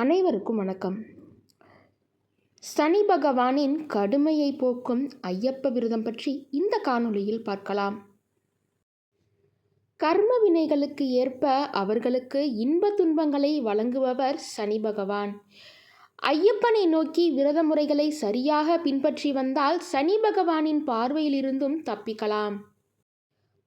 அனைவருக்கும் வணக்கம். சனி பகவானின் கடுமையை போக்கும் ஐயப்ப விரதம் பற்றி இந்த காணொளியில் பார்க்கலாம். கர்ம வினைகளுக்கு ஏற்ப அவர்களுக்கு இன்ப துன்பங்களை வழங்குபவர் சனி பகவான். ஐயப்பனை நோக்கி விரத முறைகளை சரியாக பின்பற்றி வந்தால் சனி பகவானின் பார்வையிலிருந்தும் தப்பிக்கலாம்.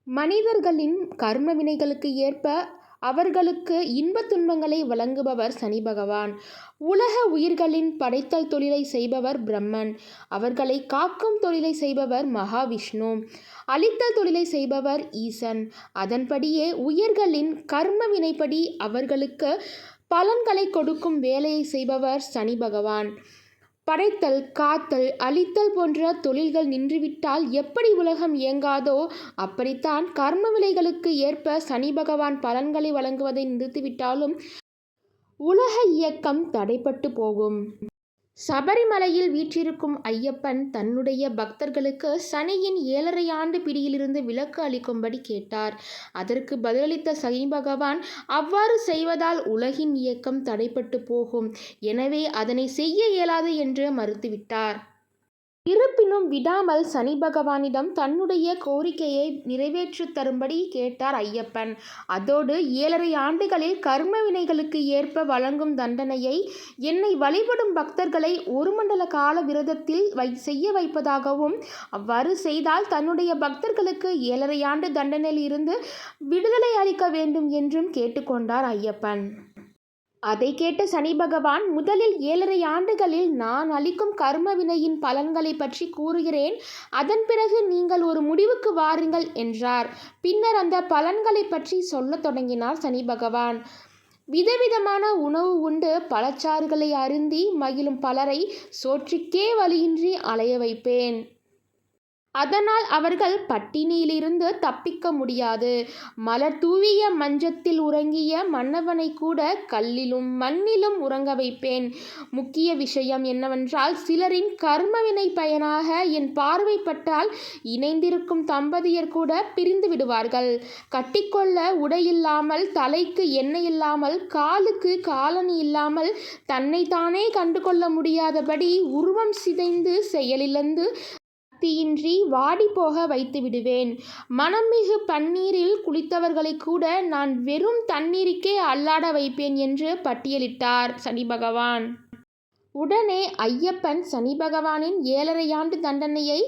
மனிதர்களின் கர்ம வினைகளுக்கு ஏற்ப அவர்களுக்கு இன்பத் துன்பங்களை வழங்குபவர் சனி பகவான். உலக உயிர்களின் படைத்தல் தொழிலை செய்பவர் பிரம்மன். அவர்களை காக்கும் தொழிலை செய்பவர் மகாவிஷ்ணு. அழித்தல் தொழிலை செய்பவர் ஈசன். அதன்படியே உயிர்களின் கர்ம வினைப்படி அவர்களுக்கு பலன்களை கொடுக்கும் வேலையை செய்பவர் சனி பகவான். படைத்தல் காத்தல் அழித்தல் போன்ற தொழில்கள் நின்றுவிட்டால் எப்படி உலகம் இயங்காதோ அப்படித்தான் கர்ம விலைகளுக்கு ஏற்ப சனி பகவான் பலன்களை வழங்குவதை நிறுத்திவிட்டாலும் உலக இயக்கம் தடைப்பட்டு போகும். சபரிமலையில் வீற்றிருக்கும் ஐயப்பன் தன்னுடைய பக்தர்களுக்கு சனியின் ஏழரை ஆண்டு பிடியிலிருந்து விலக்கு அளிக்கும்படி கேட்டார். அதற்கு பதிலளித்த சனி பகவான் அவ்வாறு செய்வதால் உலகின் இயக்கம் தடைப்பட்டு போகும். எனவே அதனை செய்ய இயலாது என்று மறுத்துவிட்டார். இருப்பினும் விடாமல் சனி பகவானிடம் தன்னுடைய கோரிக்கையை நிறைவேற்றித் தரும்படி கேட்டார் ஐயப்பன். அதோடு ஏழரை ஆண்டுகளில் கர்ம வினைகளுக்கு ஏற்ப வழங்கும் தண்டனையை என்னை வழிபடும் பக்தர்களை ஒரு மண்டல கால விரதத்தில் வை செய்ய வைப்பதாகவும் அவ்வாறு செய்தால் தன்னுடைய பக்தர்களுக்கு ஏழரை ஆண்டு தண்டனையில் இருந்து விடுதலை அளிக்க வேண்டும் என்றும் கேட்டுக்கொண்டார் ஐயப்பன். அதை கேட்ட சனி பகவான் முதலில் ஏழரை ஆண்டுகளில் நான் அளிக்கும் கர்ம வினையின் பலன்களை பற்றி கூறுகிறேன். அதன் பிறகு நீங்கள் ஒரு முடிவுக்கு வாருங்கள் என்றார். பின்னர் அந்த பலன்களை பற்றி சொல்லத் தொடங்கினார் சனி பகவான். விதவிதமான உணவு உண்டு. பழச்சாறுகளை அருந்தி மகிழும் பலரை சோற்றுக்கே வழியின்றி அலைய வைப்பேன். அதனால் அவர்கள் பட்டினியிலிருந்து தப்பிக்க முடியாது. மலர் தூவிய மஞ்சத்தில் உறங்கிய மன்னவனை கூட கல்லிலும் மண்ணிலும் உறங்க வைப்பேன். முக்கிய விஷயம் என்னவென்றால் சிலரின் கர்மவினை பயனாக என் பார்வைப்பட்டால் இணைந்திருக்கும் தம்பதியர் கூட பிரிந்து விடுவார்கள். கட்டிக்கொள்ள உடையில்லாமல் தலைக்கு எண்ணெய் இல்லாமல் காலுக்கு காலணி இல்லாமல் தன்னைத்தானே கண்டு கொள்ள முடியாதபடி உருவம் சிதைந்து செயலிழந்து சக்தியின்றி வாடிப்போக வைத்து விடுவேன். மனம்மிகு பன்னீரில் குளித்தவர்களை கூட நான் வெறும் தண்ணீருக்கே அல்லாட வைப்பேன் என்று பட்டியலிட்டார் சனி பகவான். உடனே ஐயப்பன் சனி பகவானின் ஏழரையாண்டு தண்டனையை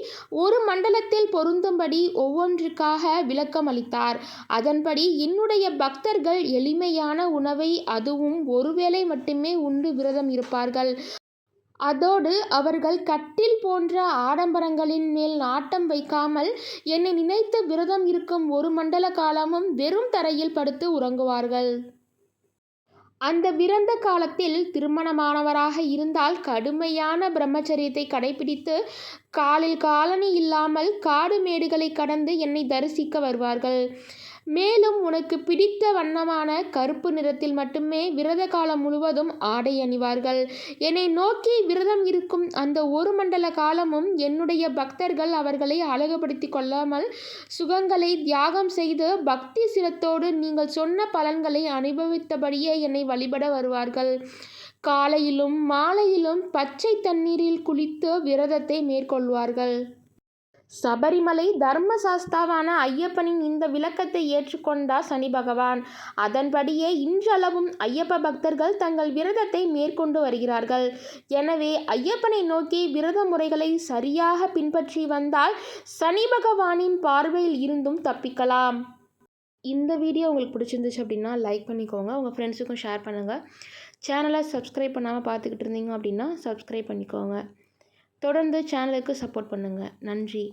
ஒரு மண்டலத்தில் பொருந்தும்படி ஒவ்வொன்றுக்காக விளக்கம் அளித்தார். அதன்படி என்னுடைய பக்தர்கள் எளிமையான உணவை அதுவும் ஒருவேளை மட்டுமே உண்டு விரதம் இருப்பார்கள். அதோடு அவர்கள் கட்டில் போன்ற ஆடம்பரங்களின் மேல் நாட்டம் வைக்காமல் என்னை நினைத்து விரதம் இருக்கும் ஒரு மண்டல காலமும் வெறும் தரையில் படுத்து உறங்குவார்கள். அந்த விரந்த காலத்தில் திருமணமானவராக இருந்தால் கடுமையான பிரம்மச்சரியத்தை கடைபிடித்து காலில் காலணி இல்லாமல் காடு மேடுகளை கடந்து என்னை தரிசிக்க வருவார்கள். மேலும் உனக்கு பிடித்த வண்ணமான கருப்பு நிறத்தில் மட்டுமே விரத காலம் முழுவதும் ஆடை அணிவார்கள். என்னை நோக்கி விரதம் இருக்கும் அந்த ஒரு மண்டல காலமும் என்னுடைய பக்தர்கள் அவர்களை அழகுபடுத்தி கொள்ளாமல் சுகங்களை தியாகம் செய்து பக்தி சிரத்தோடு நீங்கள் சொன்ன பலன்களை அனுபவித்தபடியே என்னை வழிபட வருவார்கள். காலையிலும் மாலையிலும் பச்சை தண்ணீரில் குளித்து விரதத்தை மேற்கொள்வார்கள். சபரிமலை தர்மசாஸ்தாவான ஐயப்பனின் இந்த விளக்கத்தை ஏற்றுக்கொண்டார் சனி பகவான். அதன்படியே இன்றளவும் ஐயப்ப பக்தர்கள் தங்கள் விரதத்தை மேற்கொண்டு வருகிறார்கள். எனவே ஐயப்பனை நோக்கி விரத முறைகளை சரியாக பின்பற்றி வந்தால் சனி பகவானின் பார்வையில் இருந்தும் தப்பிக்கலாம். இந்த வீடியோ உங்களுக்கு பிடிச்சிருந்துச்சு அப்படின்னா லைக் பண்ணிக்கோங்க. உங்கள் ஃப்ரெண்ட்ஸுக்கும் ஷேர் பண்ணுங்கள் சேனலை சப்ஸ்கிரைப் பண்ணாமல் பார்த்துக்கிட்டு இருந்தீங்க அப்படின்னா சப்ஸ்கிரைப் பண்ணிக்கோங்க. தொடர்ந்து சேனலுக்கு சப்போர்ட் பண்ணுங்கள் நன்றி.